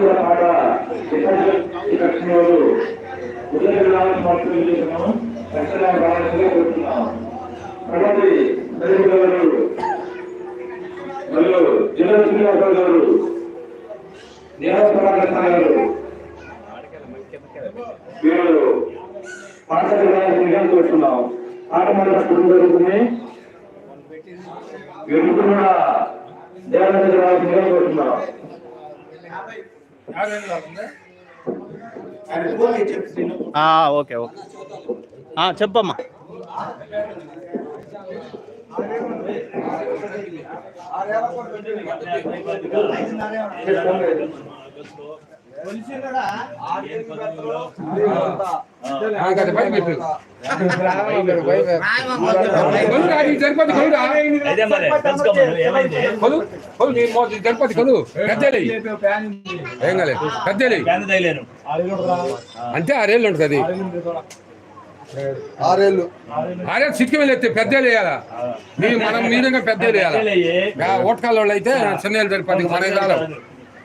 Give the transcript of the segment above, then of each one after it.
కూడా ఆడ లక్ష్మణుడు ఉదయ గ్రామం మార్పులు చేస్తున్నాము లక్షణం రావాల్సిందిగా కోరుతున్నాం కాబట్టి ప్రజలు గారు మరియు జిల్లా శ్రీనివాసరావు గారు నిరాశ గారు వీరు పాఠశాల రావాల్సిందిగా కోరుతున్నాం ఆట మండలం జరుగుతుంది వీరు కూడా దేవాలయం రావాల్సిందిగా కోరుతున్నాం ఓకే ఓకే. చెప్పమ్మా. కదా పై పెట్టు కొలు కొలు ఏమైంది కొలు కొలు నీ మో గణపతి కొలు పెద్దలే ఏం కాలేదు పెద్దలే అంటే ఆరేళ్ళు. ఉంటుంది ఆరేళ్ళు. ఆరేళ్ళు. సిక్కి వెళ్ళి పెద్దలు వేయాలా మీ మనం మీరంగా పెద్దలు వేయాలా ఓటకాల వాళ్ళు అయితే చిన్న సరిపోతుంది మన కాలం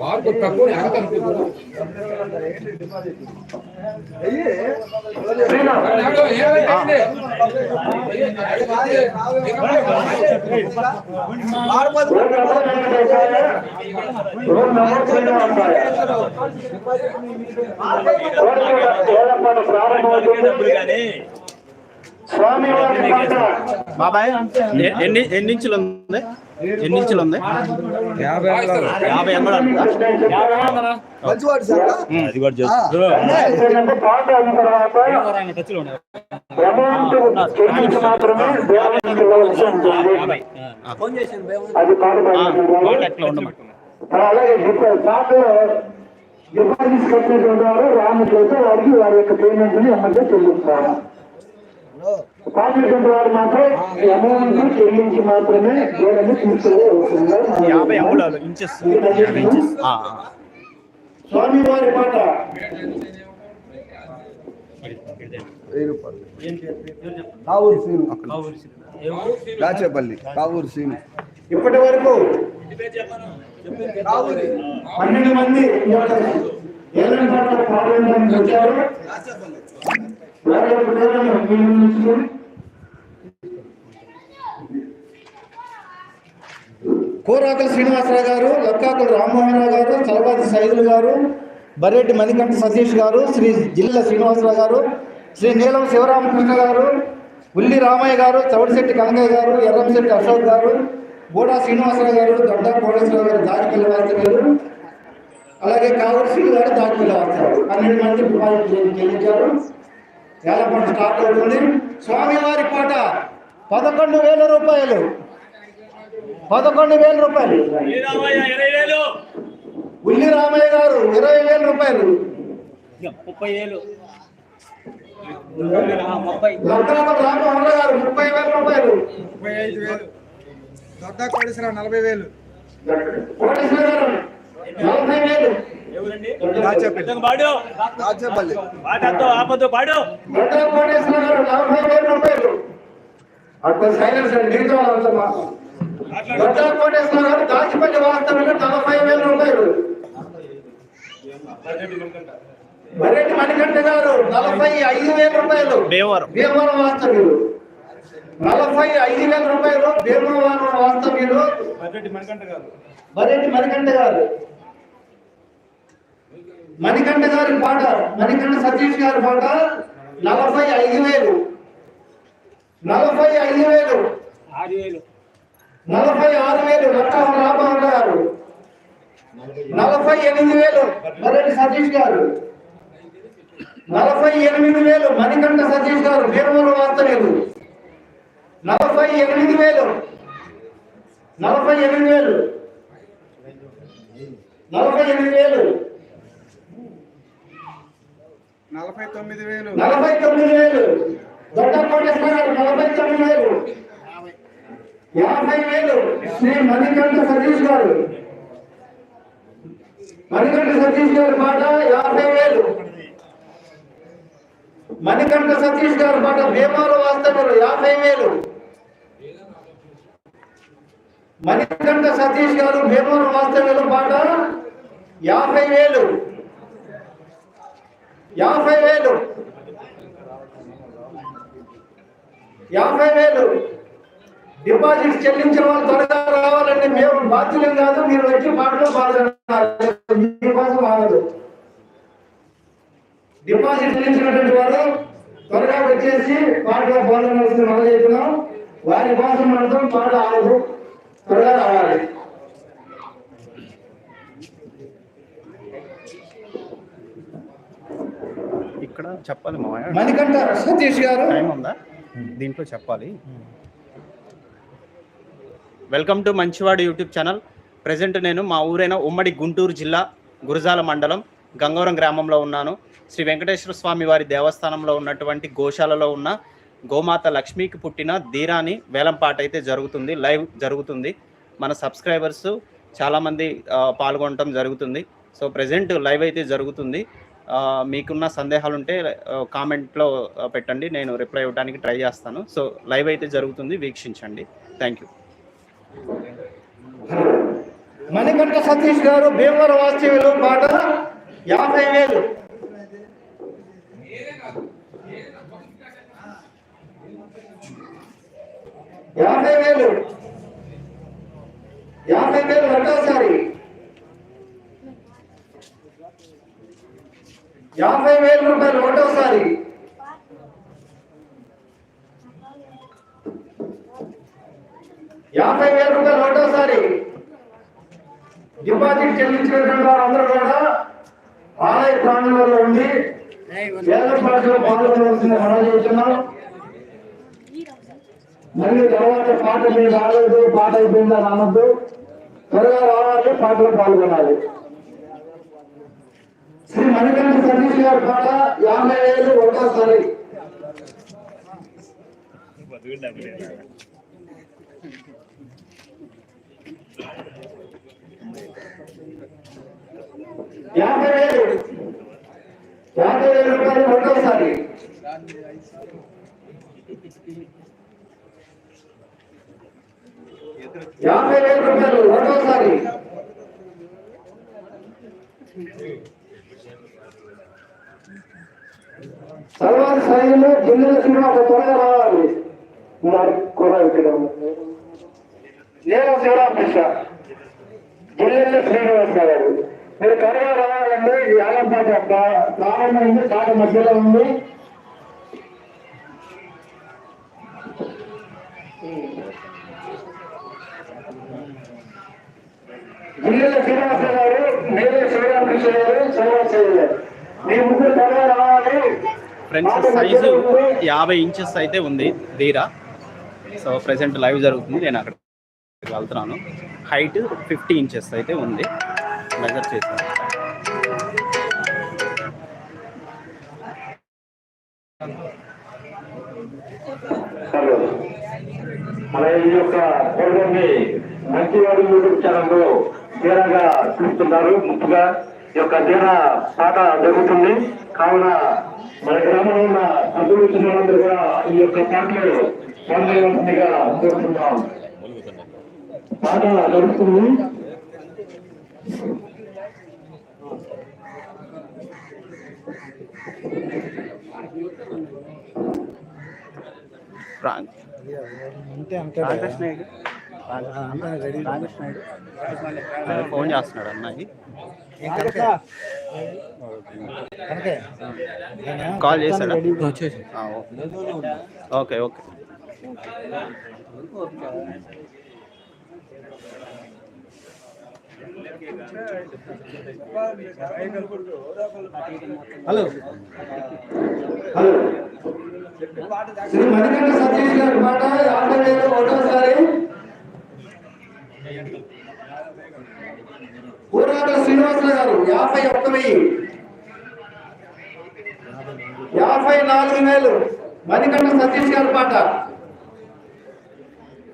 వారు తక్కువ ఎంత బాబాయ్ ఎన్ని ఎన్ని ఇంచులు ఉంది ఎన్ని ఇంచులు ఉంది. యాభై డిపా- పాటలో డిపాజిట్స్ కట్టినటువంటి వారు రానట్లయితే వారికి వారి యొక్క పేమెంట్ని ఎమ్మెల్యే చెల్లిస్తారు యాభై అంగుళాలు ఇంచెస్ యాభై ఇంచెస్. ఆ, ఆ. స్వామి వారి పాట. కావూరు సీను. దాచేపల్లి కావూరు సీను. ఇప్పటి వరకు పన్నెండు మంది ఏలైన పాటలు వచ్చారు? శ్రీనివాసరావు గారు లక్కాకుల రామ్మోహనరావు గారు చలపాతి సైదులు గారు బర్రెడ్డి మణికంఠ సతీష్ గారు శ్రీ జిల్లా శ్రీనివాసరావు గారు శ్రీ నీలం శివరామకృష్ణ గారు ఉల్లి రామయ్య గారు చౌడిశెట్టి కనకయ్య గారు ఎర్రంశెట్టి అశోక్ గారు గోడా శ్రీనివాసరావు గారు దొడ్డ కోటేశ్వరరావు గారు దారి పిల్లవారి గారు అలాగే కావూరు శ్రీ గారు వాస్తవాలు పన్నెండు మంది రూపాయలు చెల్లించారు వేలపాట స్టార్ట్ అవుతుంది. స్వామివారి పాట పదకొండు వేల రూపాయలు. పదకొండు వేల రూపాయలు. ఇరవై వేలు. ఉల్లి రామయ్య గారు ఇరవై వేల రూపాయలు. ముప్పై వేలు. రామహర్ర గారు ముప్పై వేల రూపాయలు. ముప్పై ఐదు వేలు. దొడ్డ కోటేశ్వరరావు నలభై వేలు. కోటేశ్వర గారు దాచేపల్లి పాటతో ఆపతో పాడు? అక్కడ సైలెన్స్ కోటేశ్వర గారు దాచిపల్లి నలభై వేల రూపాయలు. మరెడ్డి మణికంఠ గారు నలభై ఐదు వేల రూపాయలు. భీమవరం. భీమవరం వాస్తవ్యులు. నలభై ఐదు వేల రూపాయలు భీమవరం వాస్తవ్యులు. మరెడ్డి మణికంఠ గారు. మణికంఠ గారి. పాట మణికంఠ సతీష్ గారి పాట నలభై ఐదు వేలు. నలభై ఐదు వేలు. నలభై ఆరు వేలు. లక్ష్మణ రామహన్ గారు. నలభై ఎనిమిది వేలు. మరెడ్డి సతీష్ గారు. నలభై ఎనిమిది వేలు. మణికంఠ సతీష్ గారు. భీమవరం వాస్తవ్యులు నలభై ఎనిమిది వేలు. నలభై ఎనిమిది వేలు. నలభై ఎనిమిది వేలు. నలభై తొమ్మిది వేలు. నలభై తొమ్మిది వేలు. దొడ్డ కోటేశ్వరరావు నలభై తొమ్మిది వేలు. యాభై వేలు. శ్రీ మణికంఠ సతీష్ గారు. మణికంఠ సతీష్ గారి పాట యాభై వేలు. మణికంఠ సతీష్ గారు పాట భీమాల వాస్తవ్యులు యాభై వేలు. మణికంఠ సతీష్ గారు భీమాల వాస్తవ్యుల పాట యాభై వేలు. యాభై వేలు. యాభై వేలు. డిపాజిట్ చెల్లించిన వాళ్ళు త్వరగా రావాలంటే మేము బాధ్యులం కాదు మీరు వచ్చి మాటలు పాల్గొనాలి. మీకోసం ఆగదు. డిపాజిట్ చెల్లించినటువంటి వారు త్వరగా వచ్చేసి పాటలో పాల్గొనవలసిన మనం చేస్తున్నాం వారి కోసం మనతో పాట ఆగదు. త్వరగా రావాలి. ఇక్కడ చెప్పాలి మామయ్య మణికంఠ సతీష్ గారు. టైం ఉందా? దీంట్లో చెప్పాలి. Welcome to Manchivadu YouTube channel. Present నేను మా ఊరైన ఉమ్మడి గుంటూరు జిల్లా గురజాల మండలం గంగవరం గ్రామంలో ఉన్నాను. శ్రీ వెంకటేశ్వర స్వామి వారి దేవస్థానంలో ఉన్నటువంటి గోశాలలో ఉన్న గోమాత లక్ష్మికి పుట్టిన ధీరాని వేలంపాట అయితే జరుగుతుంది లైవ్ జరుగుతుంది. మన సబ్స్క్రైబర్స్ చాలామంది పాల్గొనటం జరుగుతుంది. సో ప్రజెంట్ లైవ్ అయితే జరుగుతుంది. మీకున్న సందేహాలు ఉంటే కామెంట్లో పెట్టండి. నేను రిప్లై ఇవ్వడానికి ట్రై చేస్తాను. సో లైవ్ అయితే జరుగుతుంది. వీక్షించండి. Thank you. మణికంఠ సతీష్ గారు భీమవరం వాస్తవ్యులు పాట యాభై వేలు. యాభై వేలు. యాభై వేలు రెండోసారి యాభై వేల రూపాయలు ఒకటోసారి. యాభై వేల రూపాయలు ఒకటోసారి. డిపాజిట్ చెల్లించినటువంటి వారందరూ కూడా ఆలయ ప్రాంగణంలో ఉండి వేల పాటలో పాల్గొనవలసిన మనం చేస్తున్నాం మళ్ళీ తర్వాత పాట మీరు రాలేదు పాట అయిపోయిందని అనొద్దు త్వరగా రావాలి పాటలో పాల్గొనాలి. శ్రీ మణికంఠ సతీష్ గారి పాట యాభై వేలు ఒకసారి యాభై వేలు యాభై వేల రూపాయలు ఒకసారి యాభై వేల రూపాయలు ఒకటోసారి సర్వాది స్థాయిలో జిల్లా శ్రీనివాస త్వరగా రావాలి మరి కూడా ఇక్కడ నేను శివరామకృష్ణ జిల్లా శ్రీనివాస గారు మీరు త్వరగా రావాలండి ఈ ఆలంపాట ప్రారంభమైంది కాట మధ్యలో ఉంది జిల్లా శ్రీనివాస గారు నేను శివరామకృష్ణ గారు శ్రీనివాస గారు మీ ముగ్గురు త్వరగా రావాలి ఫ్రెండ్స్ సైజు యాభై ఇంచెస్ అయితే ఉంది ధీరా సో ప్రెసెంట్ లైవ్ జరుగుతుంది. నేను అక్కడ వెళ్తున్నాను. హైట్ ఫిఫ్టీ ఇంచెస్ అయితే ఉంది. మెజర్ చేశాను. హలో ఈ యొక్క ప్రోగ్రామ్ని మంచివాడు యూట్యూబ్ ఛానల్లో తీరాగా చూస్తున్నారు. ముఖ్యంగా ఈ యొక్క తీర పాట జరుగుతుంది. కావున మన గ్రామంలో ఉన్న సభ్యులు చిన్నవాళ్ళందరూ కూడా ఈ యొక్క పాటలో పాల్గొనవలసిందిగా కోరుతున్నాం పాట జరుగుతుంది. ప్రాంక్. రామకృష్ణ రెడ్డి. రామకృష్ణ రెడ్డి. అదే ఫోన్ చేస్తున్నాడు అన్నకి కాల్ చేశాడా ఆ, okay okay hello hello Shri Manikanta Satish గారి పాట యాభై వేలు ఒకటోసారి పూర్వాకల శ్రీనివాసులు గారు యాభై ఒక్క వెయ్యి. యాభై నాలుగు వేలు. మణికంఠ సతీష్ గారి పాట.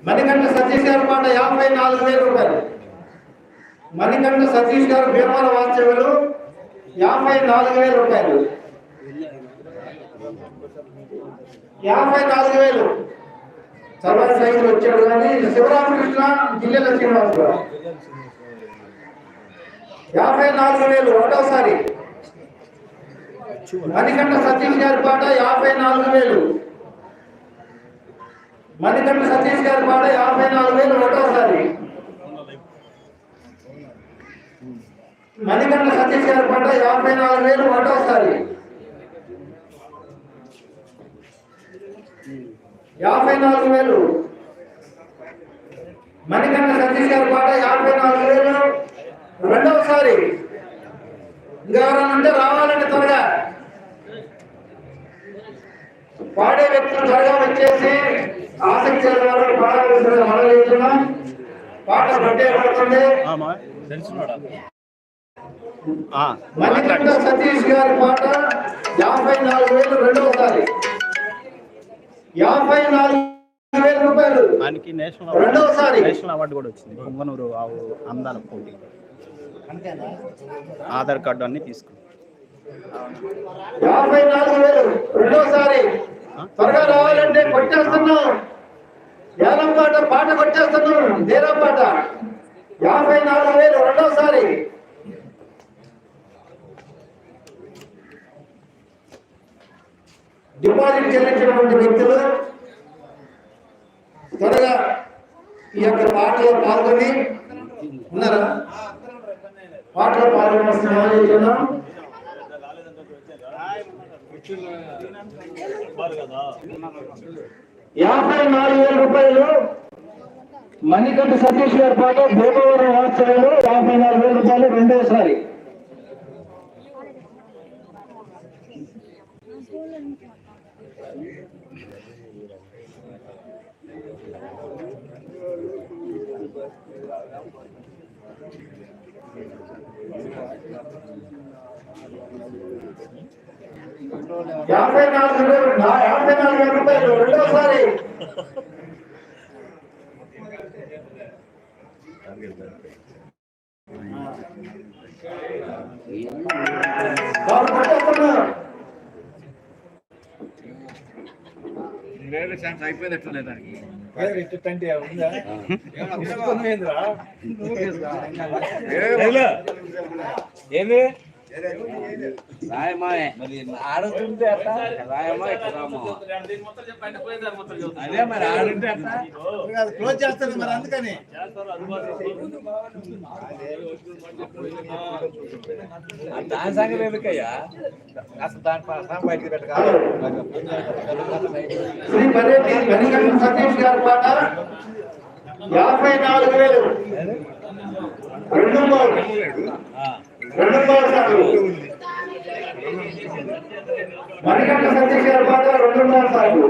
మణికంఠ సతీష్ గారి పాట యాభై నాలుగు వేల రూపాయలు. మణికంఠ సతీష్ గారు భీమాల వాస్తవ్యులు యాభై నాలుగు వేల రూపాయలు. యాభై నాలుగు వేలు. సర్వ సైజులు వచ్చాడు కానీ శివరామకృష్ణ జిల్లెల శ్రీనివాసరావు యాభై నాలుగు వేలు ఒకటోసారి. మణికంఠ సతీష్ గారి పాట యాభై నాలుగు వేలు. మణికంఠ సతీష్ గారి పాట యాభై నాలుగు వేలు ఒకటోసారి. మణికంఠ సతీష్ గారి పాట యాభై నాలుగు వేలు ఒకటోసారి. యాభై నాలుగు వేలు. మణికంఠ సతీష్ గారి పాట యాభై నాలుగు వేలు. రెండవసారి. ఇంకా ఎవరైనా ఉంటే రావాలంటే త్వరగా. పాడే వ్యక్తులు త్వరగా వచ్చేసి ఆసక్తి వారు పాడవలసిన మనలేస్తున్నాం పాట పట్టే పడుతుంది మణికంఠ సతీష్ గారి పాట యాభై నాలుగు వేలు రెండవసారి. యాభై నాలుగు వేల రూపాయలు. ఆయనకి నేషనల్ రెండవసారి. నేషనల్ అవార్డు కూడా వచ్చింది. పొంగనూరు ఆవు అందాల పోటీ. ఆధార్ కార్డు అన్ని తీసుకున్నాం. యాభై నాలుగు వేలు. రెండోసారి త్వరగా రావాలంటే కొట్టేస్తున్నాం. ఏలం పాట పాట కొట్టేస్తున్నాం. నేరం పాట. యాభై నాలుగు వేలు. రెండోసారి డిపాజిట్ చెల్లించినటువంటి వ్యక్తులు త్వరగా ఈ యొక్క పాటలో పాల్గొని ఉన్నారా? పాటలో పాల్గొనాల్సిన ఆలోచన యాభై నాలుగు వేల రూపాయలు మణికంఠ సతీష్ గారి పాట భూమవరం వాత్సవాలు యాభై నాలుగు వేల రూపాయలు రెండోసారి. యాభై నాలుగు వేలు నా- యాభై నాలుగు వేల రూపాయలు రెండోసారి వారు పట్టేస్తున్నారు. రాయమాయే మరి ఆడుతుంటే అదే మరి ఆడుంటే అట్ట క్లోజ్ చేస్తారు మరి అందుకని దాని సంగతి ఎందుకయ్యా? అసలు దాని బయటికి పెట్టాలి శ్రీ పర్యటి మణికంఠ సతీష్ గారి పాట యాభై నాలుగు వేలు. రెండు మూడు రెండు సార్లు మణికంఠ సతీష్ గారి పాట రెండున్నర సార్లు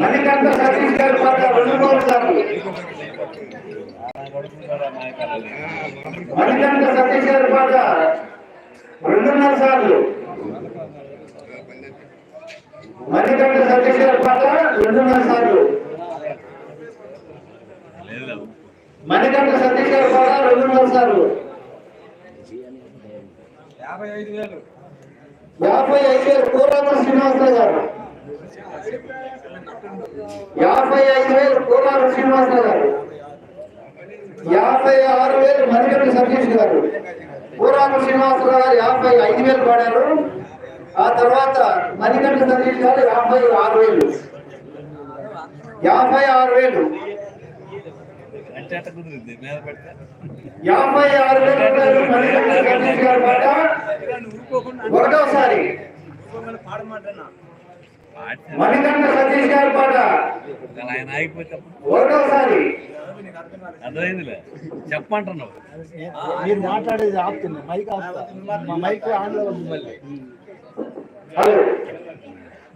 మణికంఠ సతీష్ గారి పాట రెండున్నర సార్లు మణికంఠ సతీష్ గారి పాట రెండున్నర సార్లు మణికంఠ సతీష్ గారి పాట రెండున్నర సార్లు. మణికంఠ సతీష్ గారి పాట రెండున్నర సార్లు వేలు. యాభై ఐదు వేలు కోరాల శ్రీనివాసరావు గారు. యాభై ఐదు వేలు కోరాల శ్రీనివాసరావు గారు. యాభై ఆరు వేలు మణికంఠ సతీష్ గారు. కోరాల శ్రీనివాసరావు గారు యాభై ఐదు వేలు పాడారు. ఆ తర్వాత మణికంఠ సతీష్ గారు యాభై ఆరు వేలు. యాభై ఆరు వేలు. కుదిరింది మీద పెడితే. యాభై ఆరు గారు పాట ఒకటోసారి మణికంఠ సతీష్ గారి పాట. కానీ ఆయన ఆగిపోతే ఒకటోసారి అర్థమైందిలే. చెప్పంటున్నావు మీరు మాట్లాడేది ఆపుతుంది. మైక్ ఆపుతా. మైక్ ఆన్లో ఉంది మళ్ళీ. హలో.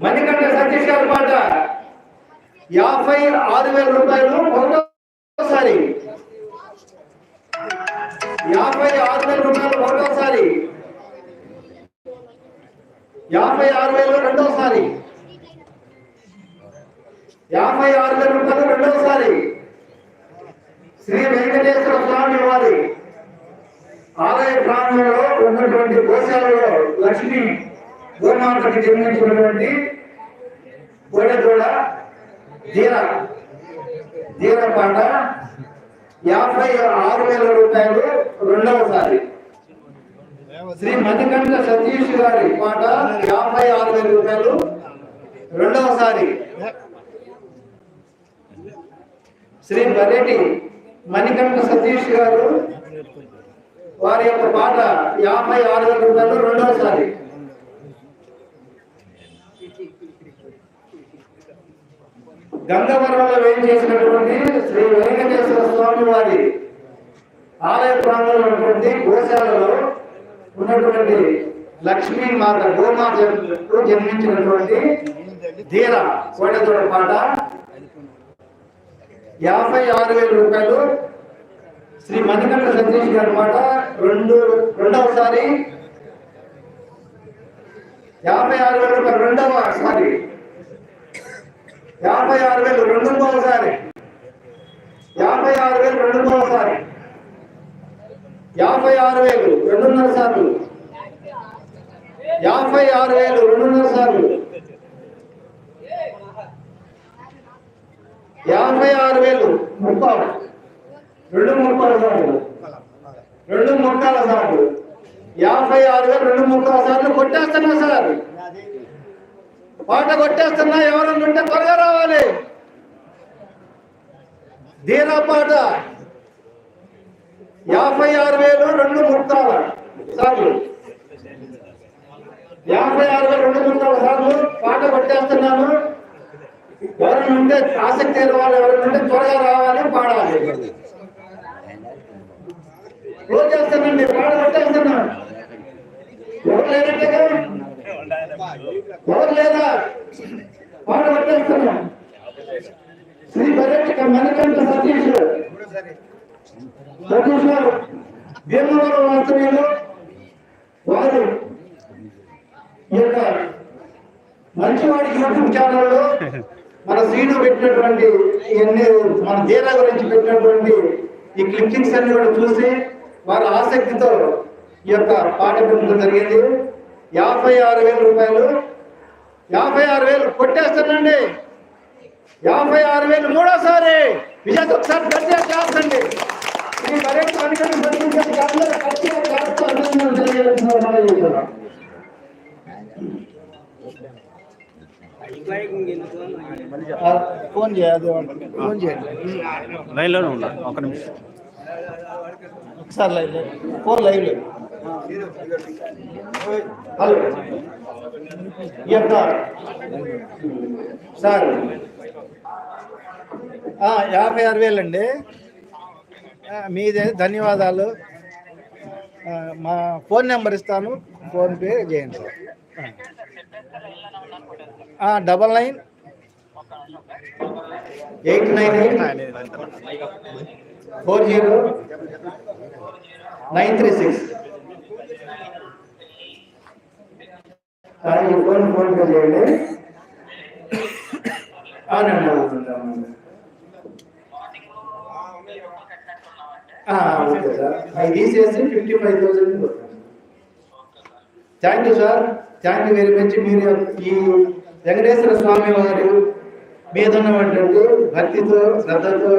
మణికంఠ సతీష్ గారి పాట. యాభై ఆరు వేల రూపాయలు ఒకసారి యాభై ఆరు వేల రూపాయలు ఒకటోసారి యాభై ఆరు వేలు రెండోసారి. యాభై ఆరు వేల రూపాయలు రెండోసారి. శ్రీ వెంకటేశ్వర స్వామి వారి ఆలయ ప్రాంగణంలో ఉన్నటువంటి గోశాలలో లక్ష్మి గోమాతకి జన్మించినటువంటి గోడ జీర పాట యాభై ఆరు వేల రూపాయలు రెండవసారి శ్రీ మణికంఠ సతీష్ గారి పాట యాభై ఆరు వేల రూపాయలు రెండవసారి శ్రీ బరెడ్డి మణికంఠ సతీష్ గారు వారి యొక్క పాట యాభై ఆరు వేల రూపాయలు రెండవసారి గంగవరంలో వేయం చేసినటువంటి శ్రీ వెంకటేశ్వర స్వామి వారి ఆలయ ప్రాంగంలో ఉన్నటువంటి గోశాలలో ఉన్నటువంటి లక్ష్మీ మాత గోమాత జన్మించినటువంటి ధీర కోటదూడ పాట. యాభై ఆరు వేల రూపాయలు శ్రీ మణికంఠ సతీష్ గారి మాట రెండు రెండవసారి. యాభై ఆరు వేల రూపాయలు రెండవసారి. యాభై ఆరు వేలు రెండు ఒకసారి. యాభై ఆరు వేలు రెండు ఒకసారి. యాభై ఆరు వేలు రెండున్నర సార్లు. యాభై ఆరు వేలు రెండున్నర సార్లు. యాభై ఆరు వేలు ముప్పై రెండు ముప్పై సార్లు. రెండు ముక్కల సార్లు. యాభై ఆరు వేలు రెండు ముక్కల సార్లు కొట్టేస్తున్నా సార్. పాట కొట్టేస్తున్నా ఎవరన్నా ఉంటే త్వరగా రావాలి. దీనా పాట. యాభై ఆరు వేలు రెండు ముక్కాల సార్లు యాభై ఆరు వేలు రెండు ముక్కాల సార్లు పాట కొట్టేస్తున్నాను. ఎవరైనా ఉంటే ఆసక్తి అయిన వాళ్ళు ఎవరైనా ఉంటే త్వరగా రావాలి పాడాలి. క్లోజ్ చేస్తానండి పాట కొట్టేస్తున్నాను. ఎవరు లేనట్టుగా ఎవరు లేదా? పట్టేస్తున్నాం శ్రీ పర్యటక మణికంఠ సతీష్. సతీష్ గారు భీమవరం వారు ఈ యొక్క మంచివాడి యూట్యూబ్ ఛానల్లో మన శ్రీను పెట్టినటువంటి ఇవన్నీ మన జీరా గురించి పెట్టినటువంటి ఈ క్లిప్పింగ్స్ అన్ని కూడా చూసి వారి ఆసక్తితో ఈ యొక్క పాట పెట్టడం జరిగింది. యాభై ఆరు వేల రూపాయలు. యాభై ఆరు వేలు కొట్టేస్తానండి. యాభై ఆరు వేలు మూడోసారి. విజయ్ ఒకసారి గట్టిగా చేస్తండి ఈ పర్యటన అనుకుని పంపించండి గట్టిగా గట్టిగా చేస్తూ అభినందనలు తెలియజేస్తున్నారు మనం చేస్తున్నాం. ఆ, ఫోన్ చేయదు ఫోన్ చేయండి లైన్లోనే ఒక నిమిషం. ఒకసారి లైవ్. ఫోన్ లైవ్లో. హలో. ఈ యొక్క సార్ యాభై ఆరు వేలండి. మీదే ధన్యవాదాలు. మా ఫోన్ నెంబర్ ఇస్తాను. ఫోన్పే చేయండి. Sir double nine eight nine eight four zero nine three six. కానీ ఫోన్ ఫోన్ పే చేయండి అని ఓకే సార్. అవి తీసేసి fifty five thousand thank you sir thank you very much మీరు ఈ వెంకటేశ్వర స్వామి వారు మీద ఉన్నటువంటి భక్తితో శ్రద్ధతో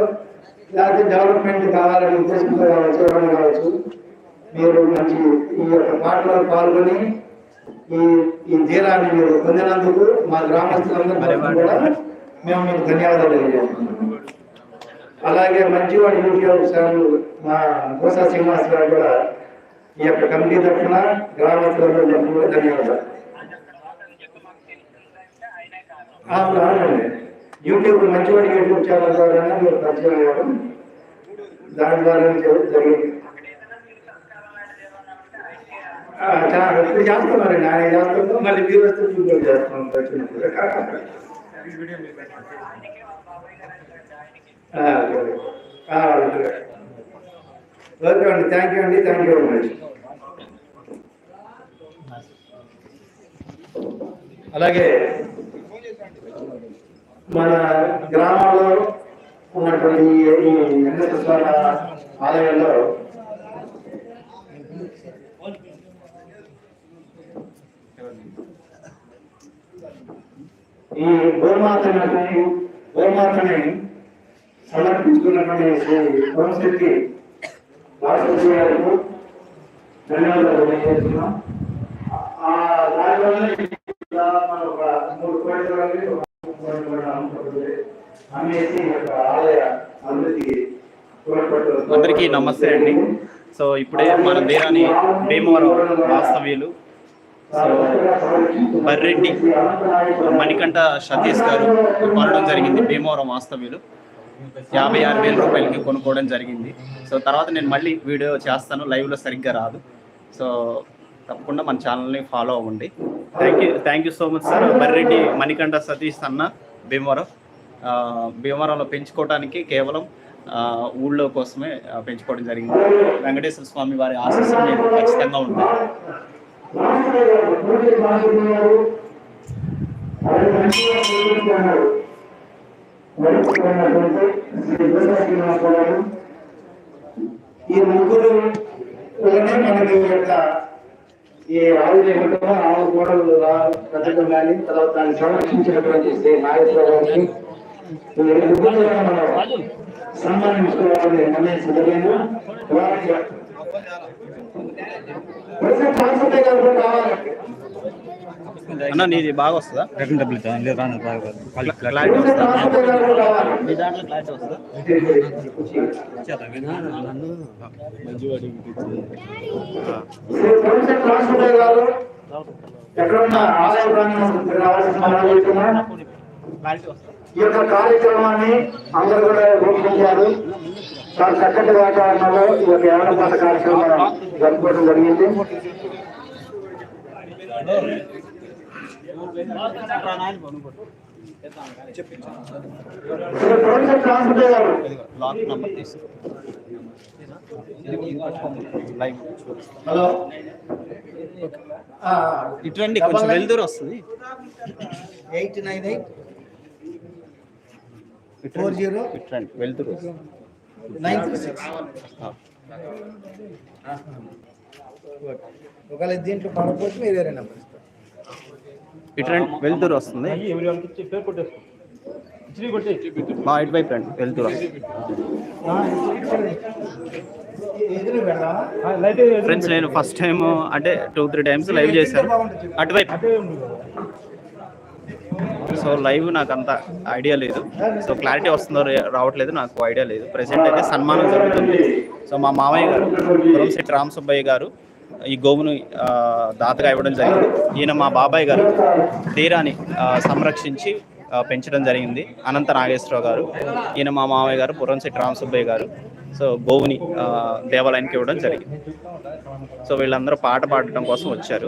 లేకపోతే డెవలప్మెంట్ కావాలని ఉద్దేశంతో కావచ్చు కావచ్చు మీరు మంచి ఈ యొక్క మాటలో పాల్గొని ఈ ఈ తీరాన్ని మీరు పొందినందుకు మా గ్రామస్తులందరూ కూడా మేము మీకు ధన్యవాదాలు తెలియజేస్తున్నాం. అలాగే మంచివాడి యూట్యూబ్ ఛానల్ మా కోసా శ్రీనివాస్ గారు కూడా ఈ యొక్క కమిటీ తరఫున గ్రామస్తులందరూ ధన్యవాదాలు. అవునండి యూట్యూబ్ మంచివాడి యూట్యూబ్ ఛానల్ ద్వారా మీరు పరిచయం అవ్వడం దాని ద్వారా జరిగింది ఆ, చా- ఇప్పుడు చేస్తున్నారండి ఆయన చేస్తున్నాం మళ్ళీ మీరు వస్తే చేస్తున్నాం వచ్చినప్పుడు. ఓకే. అండి. థ్యాంక్ యూ అండి. థ్యాంక్ యూ వెరీ మచ్ అలాగే మన గ్రామంలో ఉన్నటువంటి ఆలయంలో ఈ గోమాతని గోమాతని సమర్పించుకున్నటువంటి శ్రీ సంస్కృతి గారికి ధన్యవాదాలు తెలియజేస్తున్నాం. ఆ దానివల్ల మనం ఒక మూడు కోట్ల ఒక ఆలయ అభివృద్ధికి అందరికీ నమస్తే అండి. సో ఇప్పుడే మన దేరాని భీమవరం వాస్తవ్యులు బర్రెడ్డి మణికంఠ సతీష్ గారు కొనడం జరిగింది భీమవరం వాస్తవ్యులు యాభై ఆరు వేల రూపాయలకి కొనుక్కోవడం జరిగింది. సో తర్వాత నేను మళ్ళీ వీడియో చేస్తాను లైవ్లో సరిగ్గా రాదు. సో తప్పకుండా మన ఛానల్ని ఫాలో అవ్వండి. Thank you thank you so much sir Barreddy Manikanta Satish అన్న భీమవరం. భీమవరంలో పెంచుకోవడానికి కేవలం ఊళ్ళో కోసమే పెంచుకోవడం జరిగింది. వెంకటేశ్వర స్వామి వారి ఆశీస్సులు ఖచ్చితంగా ఉంటాయి మంచిగా శ్రీ గారు, ఈ ముగ్గురు మనకి ఈ యొక్క ఈ ఆవు దేవతను ఆవు గోడలు పెట్టడం కానీ తర్వాత దాన్ని సంరక్షించినటువంటి శ్రీ నాగేశ్వర గారికి ముగ్గురు మనం సన్మానించుకోవాలని నిర్ణయించగలిగాను వారికి అన్న నీది బాగా వస్తుందా? కాన్సెప్టే గారు కూడా కావాలి మీ దాంట్లో క్లారిటీ వస్తుందా? మనం వెళ్తున్నాం. క్లారిటీ వస్తుందా? ఈ యొక్క కార్యక్రమాన్ని అందరూ కూడా వీక్షించారు చాలా చక్కటి వాతావరణంలో ఈ యొక్క ఏమనపాట కార్యక్రమం జరుపుకోవడం జరిగింది. హలో. ఇటువంటి కొంచెం వెళ్దూరు వస్తుంది. Eight nine eight. Four zero. ఇటువంటి వెళ్తురు ఒకవేళ దీంట్లో పడకపోతే మీరు వేరే నెంబర్ ఇస్తారు ఇటువంటి వెళ్తురు వస్తుంది. మా ఇటు వైపు రండి వెళ్తురు ఫ్రెండ్స్ నేను ఫస్ట్ టైం అంటే టూ త్రీ టైమ్స్ లైవ్ చేశాను. అటువైపు. సో లైవ్ నాకు అంత ఐడియా లేదు. సో క్లారిటీ వస్తుందో రావట్లేదు నాకు ఐడియా లేదు. ప్రెసెంట్ అయితే సన్మానం జరుగుతుంది. సో మా మామయ్య గారు పురంశెట్టి రామ్ సుబ్బయ్య గారు ఈ గోవును దాతగా ఇవ్వడం జరిగింది. ఈయన మా బాబాయ్ గారు తీరాన్ని సంరక్షించి పెంచడం జరిగింది. అనంత నాగేశ్వరరావు గారు ఈయన మా మామయ్య గారు పురంశెట్టి రామ్ సుబ్బయ్య గారు. సో గోవుని దేవాలయానికి ఇవ్వడం జరిగింది. సో వీళ్ళందరూ పాట పాడటం కోసం వచ్చారు.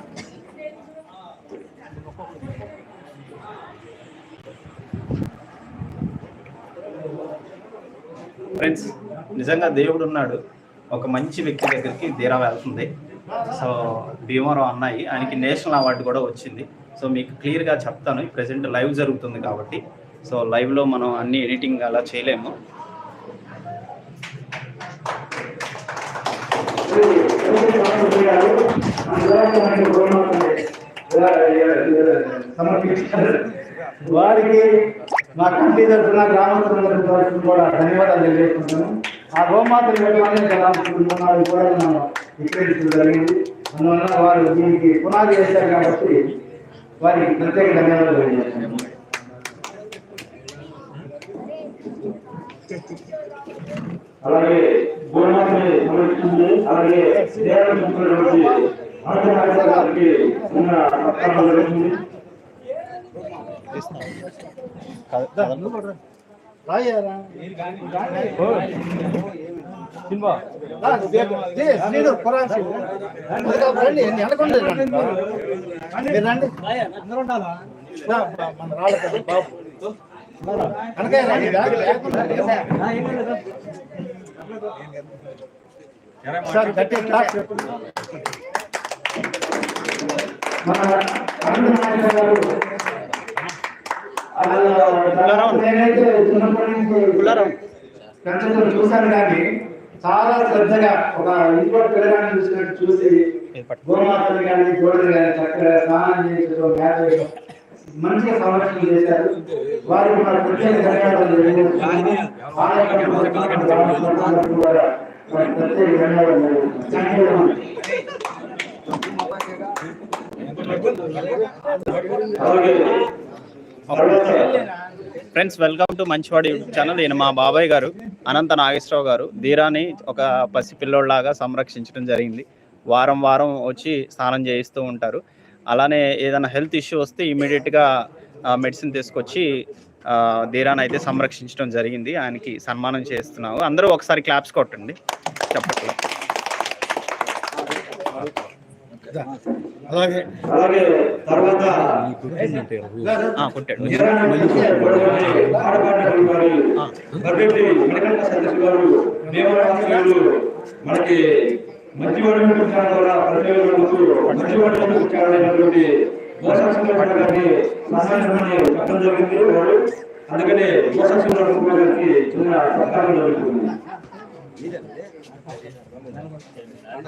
ఫ్రెండ్స్ నిజంగా దేవుడు ఉన్నాడు. ఒక మంచి వ్యక్తి దగ్గరికి తీరా వెళ్తుంది. సో భీమవరం అన్నాయి ఆయనకి నేషనల్ అవార్డు కూడా వచ్చింది. సో మీకు క్లియర్గా చెప్తాను ప్రజెంట్ లైవ్ జరుగుతుంది కాబట్టి. సో లైవ్లో మనం అన్ని ఎడిటింగ్ అలా చేయలేము. వారికి మా కంటి తరఫున గ్రామస్తుల తరఫున కూడా ధన్యవాదాలు తెలియజేస్తున్నాను ఆ గోమాతలు ఇవ్వడానికి గ్రామస్తులు కూడా మనం విక్రయించడం జరిగింది. అందువల్ల వారు దీనికి పునాది వేశారు కాబట్టి వారికి ప్రత్యేక ధన్యవాదాలు తెలియజేస్తున్నాను అలాగే గోమాతని సమర్పించింది. అలాగే దేవాలయం ఆంధ్రప్రదేశ్ గారికి ఉన్న సత్కారం జరుగుతుంది రాయారా రా, జీ, శ్రీను, ఖురాన్ శ్రీను. అందుకే రండి, వెనకుండా రండి. మీరు రండి. రా, బా- మన రాళ్ళ పెద్ద బాబు. వెనకే రండి, బ్యాగ్ లేకుండా రండి. సార్ గట్టిగా క్లాస్ చెప్పండి. మన అరుణ్ నాయక్ గారు వాళ్ళ నేనైతే చిన్నప్పటి నుంచి పెద్దలు చూశాను కానీ చాలా శ్రద్ధగా ఒక ఇంట్లో పిల్లగాన్ని చూసినట్టు చూసి గోమాతలు కానీ గోడలు కానీ చక్కగా స్నానం చేయించడం వేయడం మంచిగా సంరక్షణ చేశారు. వారికి మన ప్రత్యేక ధన్యవాదాలు ప్రత్యేక ధన్యవాదాలు ఫ్రెండ్స్ వెల్కమ్ టు మంచివాడి యూట్యూబ్ ఛానల్ ఈయన మా బాబాయ్ గారు అనంత నాగేశ్వరరావు గారు. ధీరాని ఒక పసిపిల్లోళ్ళలాగా సంరక్షించడం జరిగింది. వారం వారం వచ్చి స్నానం చేయిస్తూ ఉంటారు. అలానే ఏదైనా హెల్త్ ఇష్యూ వస్తే ఇమీడియట్గా మెడిసిన్ తీసుకొచ్చి ధీరాని అయితే సంరక్షించడం జరిగింది. ఆయనకి సన్మానం చేస్తున్నాము. అందరూ ఒకసారి క్లాప్స్ కొట్టండి. చెప్పట్లేదు. అలాగే. అలాగే తర్వాత కొట్టాడు. మనకి మంచి వాడు ద్వారా ప్రతి మంచి వాడు కారణమైనటువంటి గారిని సహాయాన్ని చెప్పడం జరిగింది వాడు అందుకనే గారికి చిన్న సత్కారం జరుగుతుంది.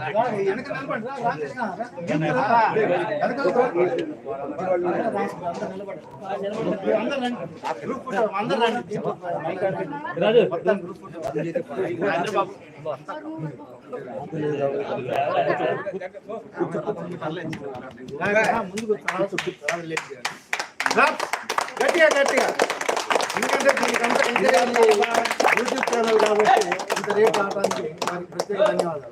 రా, వెనక నిలబడి, రా, రామకృష్ణ, రా. వెనక నిలబడి. అందరూ నిలబడి. అందరూ రండి. గ్రూప్ ఫోటో, అందరూ రండి. మొత్తం గ్రూప్ ఫోటో. రా, రా, ముందుకు చాలా కూర్చో, చాలా లేట్ చేయాలి. రా, గట్టిగా గట్టిగా ఎందుకంటే దీనికంతా ఇంజనీరింగ్ యూట్యూబ్ ఛానల్ కాబట్టి ఇంత రేట్ రావడానికి వారికి ప్రత్యేక ధన్యవాదాలు?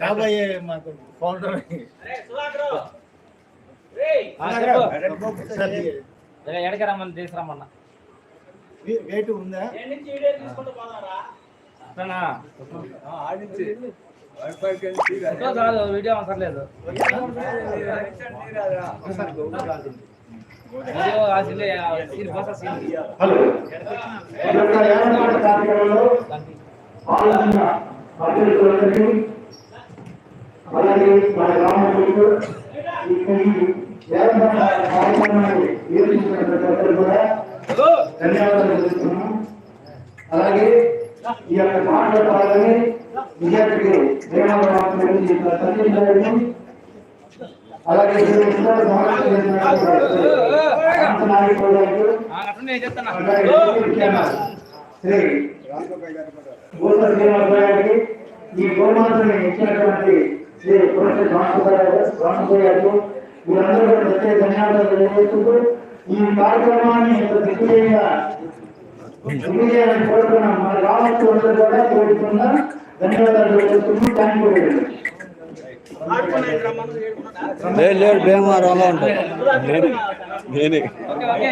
కాబోయే మాకు ఫౌండర్ తీసుకురమ్మన్నా వెయిట్ ఉందా? కాదు వీడియో అవసరం లేదు. ఒకసారి గౌరవం కాదు. వీడియో ఆ scene scene bus scene hello ఈ యొక్క యావత్తు కార్యక్రమంలో పాల్గొన్న అభ్యర్థులందరికీ అలాగే మన గ్రామంలో ఈ యావత్తు కార్యక్రమాన్ని నిర్వహించిన ప్రతి ఒక్కరు కూడా ధన్యవాదాలు తెలుస్తున్నాం అలాగే ఈ యొక్క పాటల పాలని విద్యార్థికి దేవాలయం నుంచి సంధించాలని అలాగే ఈ ఉత్సవ సమావేశం చేసినటువంటి ప్రాంత నాయకులకు అట్లా నేను చెప్తాను శ్రీ గోస శ్రీనివాసరావుకి ఈ గోమాతని ఇచ్చినటువంటి శ్రీ ప్రొఫెసర్ రామసుబ్బారావు వీరందరూ ప్రత్యేక ధన్యవాదాలు తెలియజేస్తుంటూ ఈ కార్యక్రమాన్ని ఇంత దిగ్విజయాన్ని కోరుతున్నాం మన రావచ్చు అందరూ కూడా కోరుతున్నా ధన్యవాదాలు తెలియజేస్తున్నాం థ్యాంక్ యూ వెరీ మచ్ లేడు భీమవరంలో ఉంటాయి ఓకే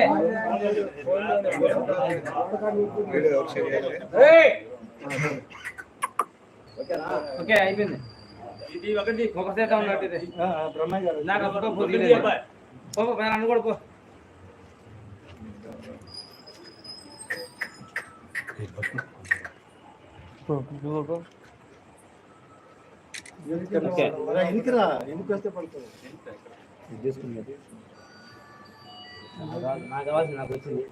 ఓకే ఓకే అయిపోయింది. ఇది ఒకటి ఒక సేట ఉన్నట్టు ఇది. బ్రహ్మయ్య గారు. నాకు పోతుంది పో పో, పో. ఎనికిరా ఎనికి వస్తే పడుతుంది నాకు కావాల్సింది నాకు వచ్చింది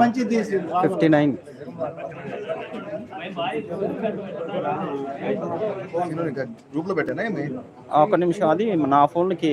మంచిది తీసి. Fifty nine. గ్రూప్లో పెట్టానా ఏమి ఒక నిమిషం అది నా ఫోన్కి